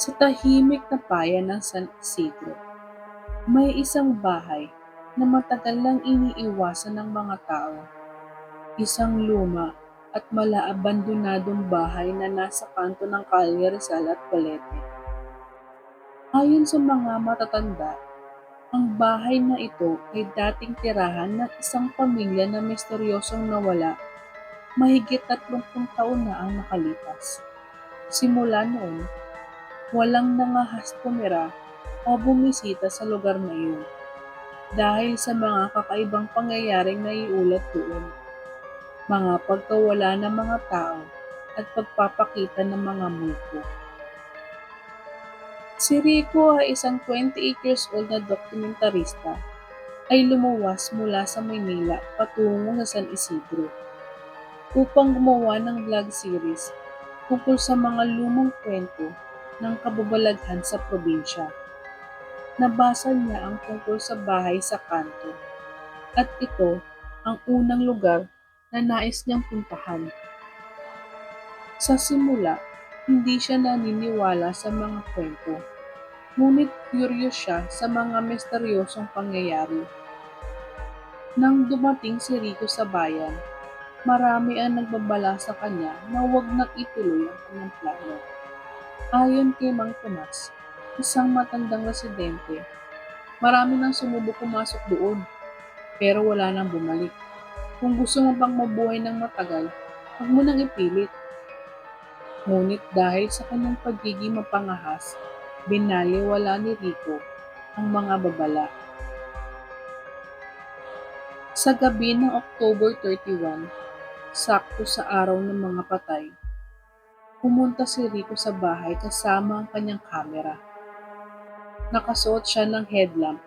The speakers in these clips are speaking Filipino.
Sa tahimik na bayan ng San Isidro, may isang bahay na matagal lang iniiwasan ng mga tao. Isang luma at malaabandonadong bahay na nasa kanto ng Calle Rizal at Balete. Ayon sa mga matatanda, ang bahay na ito ay dating tirahan ng isang pamilya na misteryosong nawala mahigit 30 taon na ang nakalipas. Simula noon, walang nangahas tumira o bumisita sa lugar na iyon dahil sa mga kakaibang pangyayaring naiulat doon, mga pagkawala ng mga tao at pagpapakita ng mga multo. Si Rico ay isang 28 years old na dokumentarista ay lumuwas mula sa Maynila patungo sa San Isidro upang gumawa ng vlog series tungkol sa mga lumang kwento ng kababalaghan sa probinsya. Nabasa niya ang tungkol sa bahay sa kanto at ito ang unang lugar na nais niyang puntahan. Sa simula, hindi siya naniniwala sa mga kwento, ngunit curious siya sa mga misteryosong pangyayari. Nang dumating si Rico sa bayan, marami ang nagbabala sa kanya na huwag nang ituloy ang kanyang plano. Ayon kay Mang Tomas, isang matandang residente, marami nang sumubok pumasok doon, pero wala nang bumalik. Kung gusto mo pang mabuhay ng matagal, huwag mo nang ipilit. Ngunit dahil sa kanyang pagiging mapangahas, binaliwala ni Rico ang mga babala. Sa gabi ng October 31, sakto sa araw ng mga patay, pumunta si Rico sa bahay kasama ang kanyang kamera. Nakasuot siya ng headlamp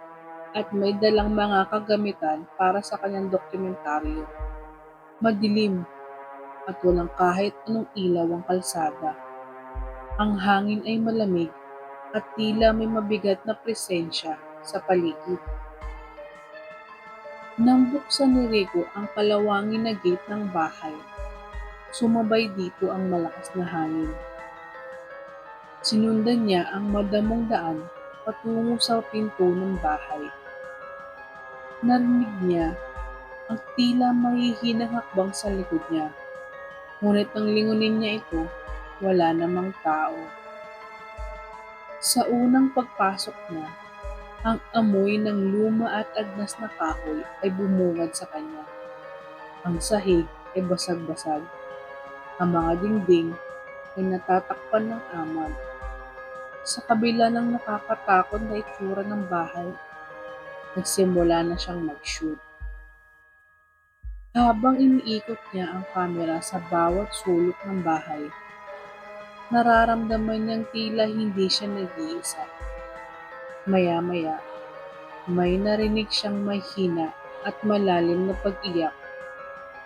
at may dalang mga kagamitan para sa kanyang dokumentaryo. Madilim at walang kahit anong ilaw ang kalsada. Ang hangin ay malamig at tila may mabigat na presensya sa paligid. Nang buksan ni Rico ang kalawangin na gate ng bahay, sumabay dito ang malakas na hangin. Sinundan niya ang madamong daan patungo sa pinto ng bahay. Narinig niya ang tila mahihinang hakbang sa likod niya. Ngunit nang lingunin niya ito, wala namang tao. Sa unang pagpasok niya, ang amoy ng luma at agnas na kahoy ay bumungad sa kanya. Ang sahig ay basag-basag. Ang mga dingding ay natatakpan ng amag. Sa kabila ng nakakatakot na itsura ng bahay, nagsimula na siyang mag-shoot. Habang iniikot niya ang kamera sa bawat sulok ng bahay, nararamdaman niyang tila hindi siya nag-iisa. Maya-maya, may narinig siyang mahina at malalim na pag-iyak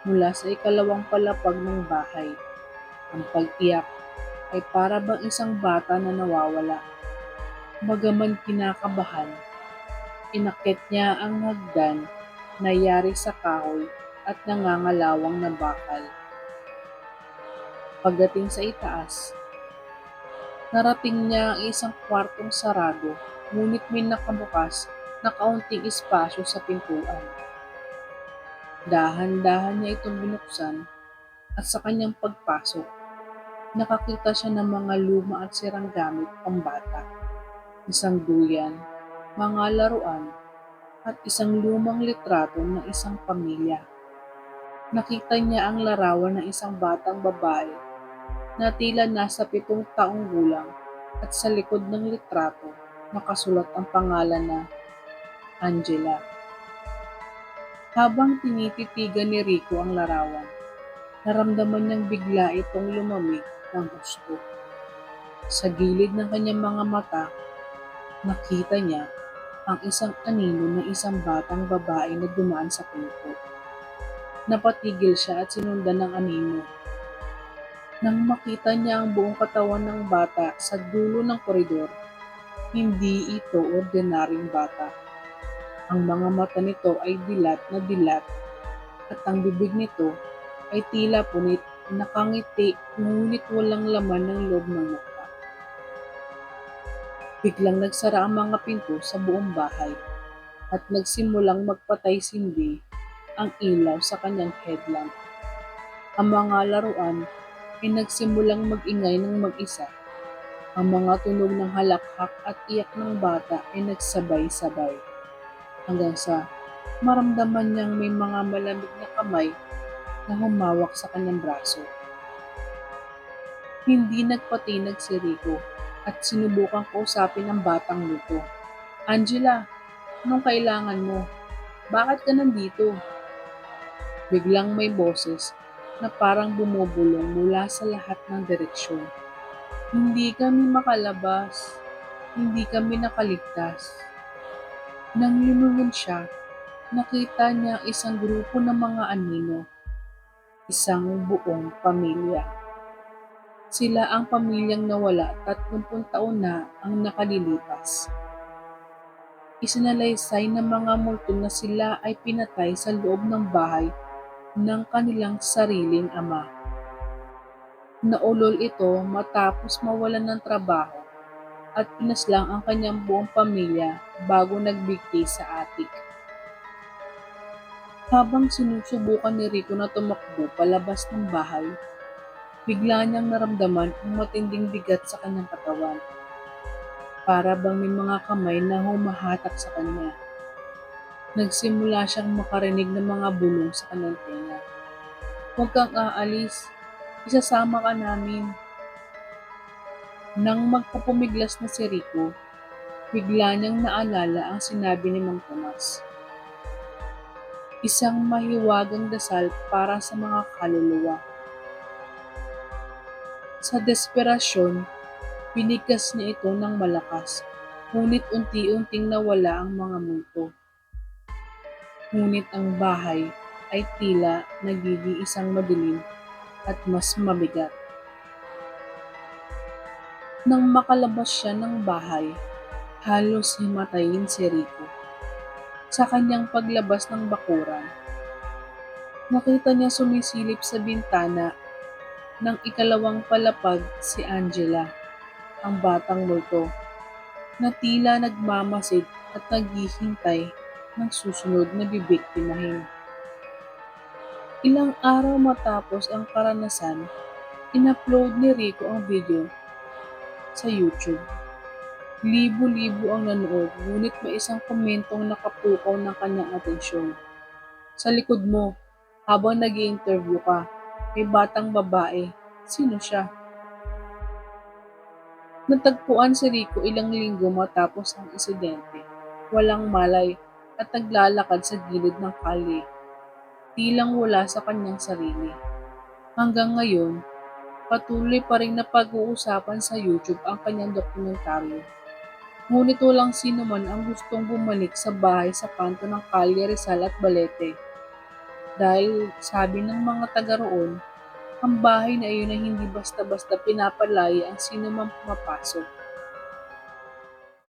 mula sa ikalawang palapag ng bahay. Ang pag-iyak ay para bang isang bata na nawawala. Bagaman kinakabahan, inakit niya ang hagdan na yari sa kahoy at nangangalawang na bakal. Pagdating sa itaas, narating niya ang isang kwartong sarado ngunit may nakabukas na kaunting espasyo sa pintuan. Dahan-dahan niya itong binuksan at sa kanyang pagpasok, nakakita siya ng mga luma at sirang gamit pambata. Isang duyan, mga laruan, at isang lumang litrato ng isang pamilya. Nakita niya ang larawan ng isang batang babae na tila nasa pitong taong gulang at sa likod ng litrato nakasulat ang pangalan na Angela. Habang tinititigan ni Rico ang larawan, naramdaman niyang bigla itong lumamig ng gusto. Sa gilid ng kanyang mga mata, nakita niya ang isang anino ng isang batang babae na dumaan sa pinto. Napatigil siya at sinundan ng anino. Nang makita niya ang buong katawan ng bata sa dulo ng koridor, hindi ito ordinaryong bata. Ang mga mata nito ay dilat na dilat at ang bibig nito ay tila punit, nakangiti, ngunit walang laman ng loob ng mukha. Biglang nagsara ang mga pinto sa buong bahay at nagsimulang magpatay-sindi ang ilaw sa kanyang headlamp. Ang mga laruan ay nagsimulang mag-ingay ng mag-isa. Ang mga tunog ng halakhak at iyak ng bata ay nagsabay-sabay. Hanggang sa maramdaman niyang may mga malamig na kamay na humawak sa kanyang braso. Hindi nagpatinag si Rico at sinubukang kausapin ang batang luto. Angela, anong kailangan mo? Bakit ka nandito? Biglang may boses na parang bumubulong mula sa lahat ng direksyon. Hindi kami makalabas. Hindi kami nakaligtas. Nang lumungin siya, nakita niya isang grupo ng mga anino. Isang buong pamilya. Sila ang pamilyang nawala 30 taon na ang nakalilipas. Isinalaysay ng mga multo na sila ay pinatay sa loob ng bahay ng kanilang sariling ama. Naulol ito matapos mawalan ng trabaho at pinaslang ang kanyang buong pamilya bago nagbigti sa atik. Habang sinusubukan ni Rico na tumakbo palabas ng bahay, bigla niyang naramdaman ang matinding bigat sa kanyang katawan. Para bang may mga kamay na humahatak sa kanya. Nagsimula siyang makarinig ng mga bulong sa kanyang tenga. Huwag kang aalis, isasama ka namin. Nang magpupumiglas na si Rico, bigla niyang naalala ang sinabi ni Mang Tomas. Isang mahiwagang dasal para sa mga kaluluwa. Sa desperasyon, binigkas niya ito ng malakas, ngunit unti-unting nawala ang mga multo. Ngunit ang bahay ay tila nagiging isang madilim at mas mabigat. Nang makalabas siya ng bahay, halos himatayin si Rico. Sa kanyang paglabas ng bakuran, nakita niya sumisilip sa bintana ng ikalawang palapag si Angela, ang batang multo, na tila nagmamasid at naghihintay ng susunod na bibiktimahin. Ilang araw matapos ang karanasan, in-upload ni Rico ang video sa YouTube. Libo-libo ang nanood, ngunit may isang komentong nakapukaw ng kanyang atensyon. Sa likod mo, habang nag interview ka, may batang babae. Sino siya? Natagpuan si Rico ilang linggo matapos ang insidente. Walang malay at naglalakad sa gilid ng kalye. Tilang wala sa kanyang sarili. Hanggang ngayon, patuloy pa rin na pag-uusapan sa YouTube ang kanyang dokumentaryo. Ngunit walang sino man ang gustong bumalik sa bahay sa kanto ng Kalye Rizal at Balete. Dahil sabi ng mga taga roon, ang bahay na iyon ay hindi basta-basta pinapalaya ang sino man pumapasok.